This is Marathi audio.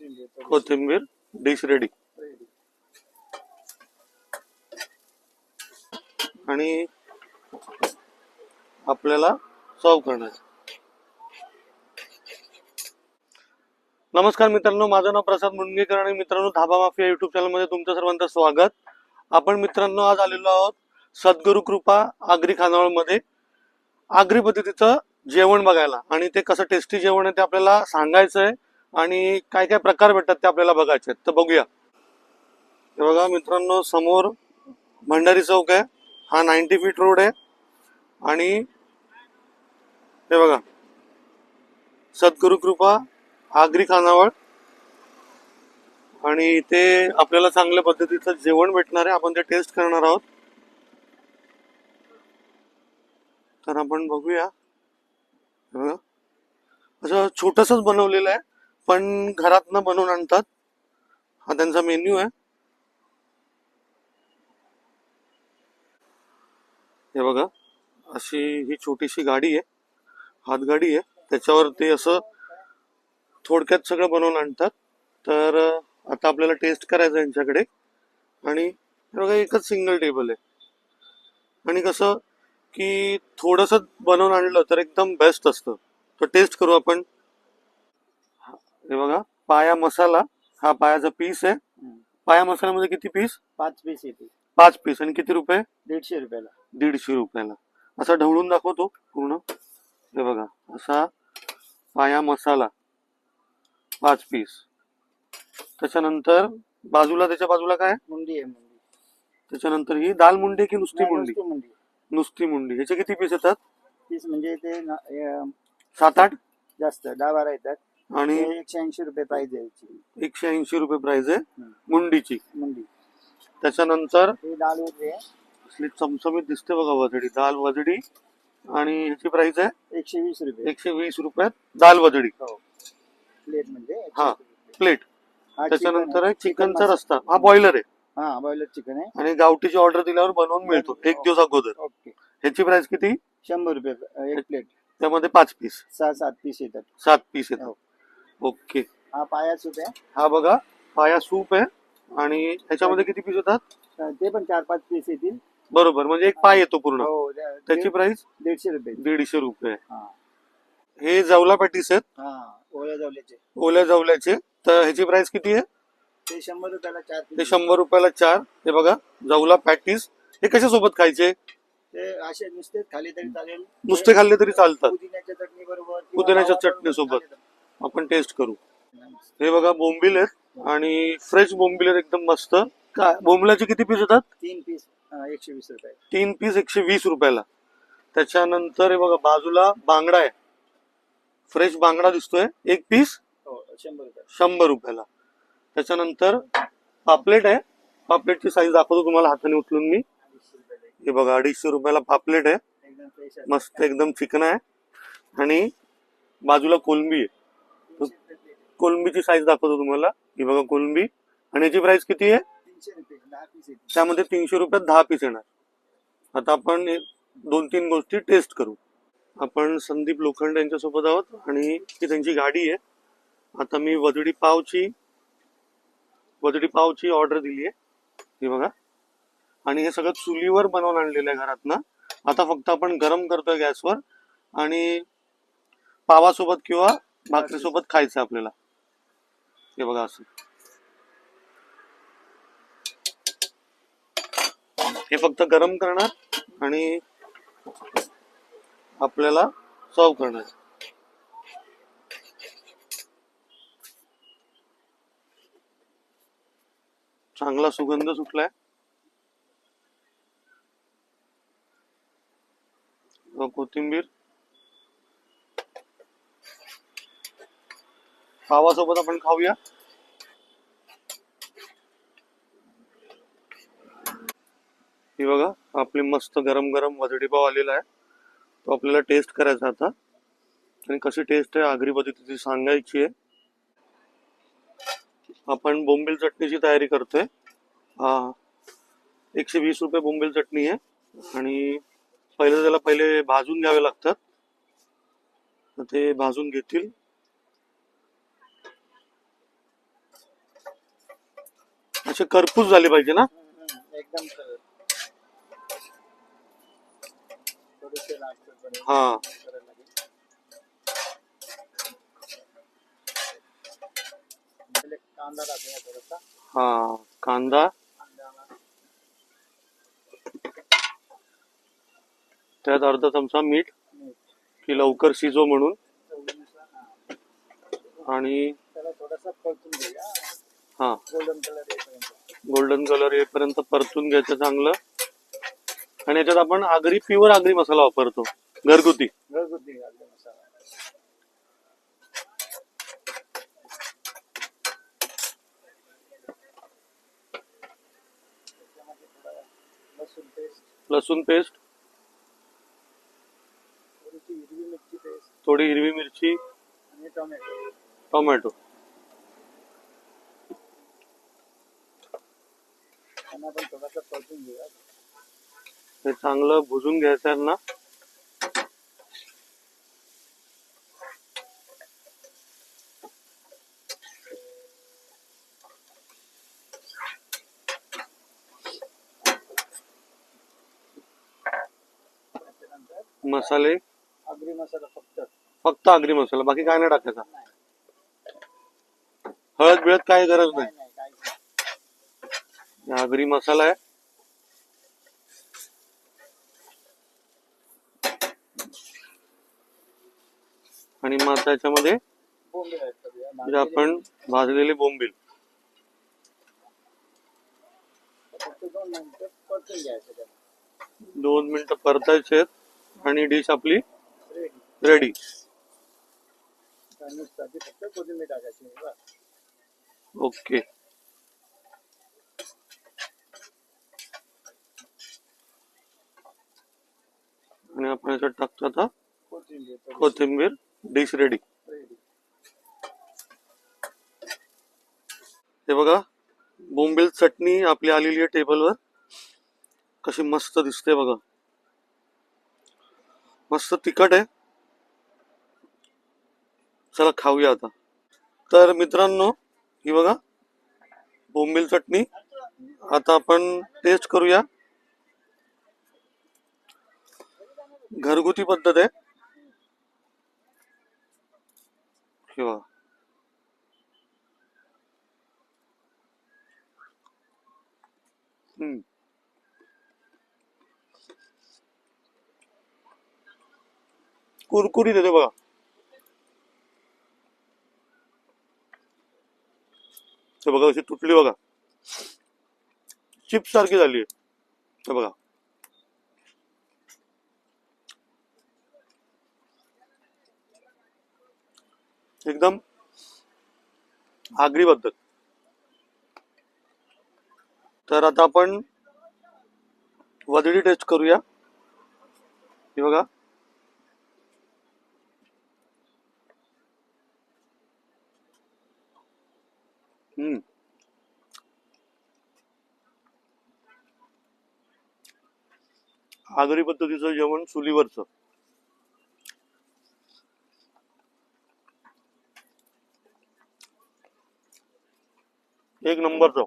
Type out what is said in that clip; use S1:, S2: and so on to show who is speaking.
S1: कोथिंबीर डिश रेडी आणि आपल्याला सर्व करण्याचं. नमस्कार मित्रांनो माझं नाव प्रसाद मुंडगेकर आणि मित्रांनो धाबा माफिया युट्यूब चॅनलमध्ये तुमचं सर्वांचं स्वागत. आपण मित्रांनो आज आलेलो आहोत सद्गुरु कृपा आगरी खानावळमध्ये आगरी पद्धतीचं जेवण बघायला आणि ते कसं टेस्टी जेवण आहे ते आपल्याला सांगायचं आहे आणि काय काय प्रकार भेटतात ते आपल्याला बघायचे तर बघूया. हे बघा मित्रांनो समोर भंडारी चौक आहे. हा नाईन्टी फीट रोड आहे. आणि हे बघा. सद्गुरु कृपा आगरी खानावळ. आणि इथे आपल्याला चांगल्या पद्धतीचं जेवण भेटणार आहे. आपण ते टेस्ट करणार आहोत. तर आपण बघूया. असं छोटसच बनवलेलं आहे. पण घरातनं बनवून आणतात. हा त्यांचा मेन्यू आहे. हे बघा अशी ही छोटीशी गाडी आहे. हातगाडी आहे. त्याच्यावरती असं थोडक्यात सगळं बनवून आणतात. तर आता आपल्याला टेस्ट करायचं यांच्याकडे. आणि हे बघा एकच सिंगल टेबल आहे. आणि कसं की थोडस बनवून आणलं तर एकदम बेस्ट असतं. तर टेस्ट करू आपण. हे बघा पाया मसाला हा पायाचा पीस आहे. पाया मसाल्यामध्ये किती पीस
S2: पाच पीस येते
S1: पाच पीस आणि किती रुपये?
S2: दीडशे रुपयाला.
S1: दीडशे रुपयाला. असा ढवळून दाखवतो पूर्ण. हे बघा असा पाया मसाला पाच पीस त्याच्यानंतर बाजूला त्याच्या बाजूला काय?
S2: मुंडी आहे मुंडी.
S1: त्याच्यानंतर ही दाल मुंडी की नुसती
S2: नाही,
S1: मुंडी?
S2: नुसती मुंडी.
S1: नुसती मुंडी. ह्याचे किती पीस येतात?
S2: पीस म्हणजे ते ना- अं,
S1: सात आठ?
S2: जास्त दहा बारा येतात.
S1: आणि
S2: एकशे ऐंशी रुपये प्राइस आहे
S1: एकशे ऐंशी रुपये प्राइस आहे. मुंडीची.
S2: मुंडी.
S1: त्याच्यानंतर
S2: ही दाल वगैरे
S1: असली चमचमीत दिसते बघा वजडी दाल वजडी. आणि ह्याची प्राइस आहे
S2: एकशे वीस रुपये.
S1: एकशे वीस रुपयात दाल वजडी.
S2: हो. प्लेट म्हणजे एकशे
S1: हा.
S2: वीस रुपये.
S1: प्लेट
S2: हा
S1: त्याच्यानंतर आहे.
S2: चिकन
S1: चिकनचा
S2: मसाला.
S1: रस्ता हा बॉयलर आहे.
S2: हा बॉयलर चिकन आहे.
S1: आणि गावठीची ऑर्डर दिल्यावर बनवून मिळतो. एक दिवस अगोदर.
S2: ओके.
S1: ह्याची प्राइस किती?
S2: शंभर रुपये एक प्लेट
S1: त्यामध्ये पाच पीस
S2: सहा सात पीस येतात.
S1: सात पीस येतात. ओके.
S2: हा पाया सूप आहे.
S1: हा बघा पाया सूप आहे आणि ह्याच्यामध्ये किती पीस येतात
S2: अं, ते पण चार पाच पीस येतील.
S1: बरोबर म्हणजे एक पाय येतो पूर्ण.
S2: हो त्या-
S1: त्याची
S2: दीड-
S1: प्राइस
S2: दीडशे रुपये.
S1: दीडशे रुपये.
S2: हा.
S1: हे जवला पॅटीस आहेत.
S2: हा ओल्या जवल्याचे.
S1: ओल्या जवल्याचे. तर ह्याची प्राइस किती आहे?
S2: ते शंभर रुपयाला चार
S1: ते
S2: piece.
S1: शंभर रुपयाला चार. हे बघा जवला पॅटीस हे कशा सोबत खायचे?
S2: ते असे नुसते खाली तरी चालेल.
S1: नुसते खाल्ले तरी चालतात.
S2: पुदिन्याच्या चटणी बरोबर
S1: पुदिन्याच्या चटणी सोबत. आपण टेस्ट करू. हे बघा बोंबील आहेत आणि फ्रेश बोंबील आहेत एकदम मस्त. काय बोंबिलाचे किती पीस येतात?
S2: तीन पीस एकशे वीस रुपये.
S1: तीन पीस एकशे वीस रुपयाला. त्याच्यानंतर हे बघा बाजूला बांगडा आहे. फ्रेश बांगडा दिसतोय. एक पीस
S2: हो शंभर रुपये.
S1: शंभर रुपयाला. त्याच्यानंतर पापलेट आहे. पापलेटची साईज दाखवतो तुम्हाला हाताने उचलून मी. हे बघा अडीचशे रुपयाला पापलेट आहे. मस्त एकदम चिकन आहे. आणि बाजूला कोलंबी आहे
S2: तीनशे रुपये plate आहे.
S1: कोलंबीची साईज दाखवतो तुम्हाला. ही बघा कोलंबी. आणि याची प्राइस किती आहे? त्यामध्ये तीनशे रुपयात दहा पीस येणार. आता आपण दोन तीन गोष्टी टेस्ट करू. आपण संदीप लोखंड यांच्यासोबत आहोत आणि ही त्यांची गाडी आहे. आता मी वजडी पावची वजडी पावची ऑर्डर दिली आहे. हे बघा. आणि हे सगळं चुलीवर बनवून आणलेलं आहे घरातनं. आता फक्त आपण गरम करतोय गॅसवर. आणि पावासोबत किंवा भाकरीसोबत खायचं आपल्याला. हे बघा असं हे फक्त गरम करणार आणि आपल्याला सर्व करणार. चांगला सुगंध सुटलाय. कोथिंबीर. पावासोबत आपण खाऊया. ही बघा आपली मस्त गरम गरम वजडी पाव आलेला आहे. तो आपल्याला टेस्ट करायचा आता. आणि कशी टेस्ट आहे आगरी पद्धतीची सांगायची आहे. आपण बोंबील चटणीची तयारी करतोय. हा एकशे वीस रुपये बोंबील चटणी आहे. आणि पहिले त्याला पहिले भाजून घ्यावे लागतात. ते भाजून घेतील. असे करपूस झाले पाहिजे ना?
S2: एकदम
S1: हा.
S2: कांदा टाकूया थोडासा
S1: हा कांदा. त्यात अर्धा चमचा मीठ की लवकर शिजो म्हणून. आणि
S2: त्याला थोडासा परतून घेऊया
S1: हा.
S2: गोल्डन कलर येईपर्यंत
S1: गोल्डन कलर येईपर्यंत परतून घ्यायचं चांगलं. आणि याच्यात आपण आगरी प्युअर आगरी मसाला वापरतो. घरगुती.
S2: घरगुती घालतो मसाला त्याच्यामध्ये थोडा लसूण पेस्ट
S1: लसूण पेस्ट
S2: थोडीशी हिरवी मिरची पेस्ट
S1: थोडी हिरवी मिरची.
S2: आणि टोमॅटो.
S1: टोमॅटो.
S2: त्यांना पण थोडासा परतून घेऊया
S1: हे चांगलं भुजून घ्यायचं आहे ना. मसाले?
S2: आगरी मसाला फक्त.
S1: फक्त आगरी मसाला बाकी काय नाही टाकायचा. हळद बिळद काही गरज नाही. आगरी मसाला आहे. आणि मग आता याच्यामध्ये म्हणजे आपण भाजलेले बोंबील.
S2: फक्त दोन मिनिटं परतून घ्यायचं त्याला.
S1: दोन मिनिटं परतायचे आहेत. आणि डिश आपली
S2: रेडी.
S1: ओके. आणि आपण याच्यात टाकतो आता
S2: कोथिंबीर
S1: डिश रेडी
S2: रेडी.
S1: हे बघा बोंबील चटणी आपली आलेली आहे टेबलवर. कशी मस्त दिसते बघा. मस्त तिखट आहे. चला खाऊया आता. तर मित्रांनो ही बघा बोंबील चटणी. आता आपण टेस्ट करूया. घरगुती पद्धत आहे. किंवा हम्म. कुरकुरीत येतो बघा. हे बघा अशी तुटली बघा. चिप्स सारखी झाली हे बघा. एकदम आगरी पद्धत तर आता आपण वदडी टेस्ट करूया. हे बघा हम्म आगरी पद्धतीचं जेवण चुलीवरचं. एक नंबरचं.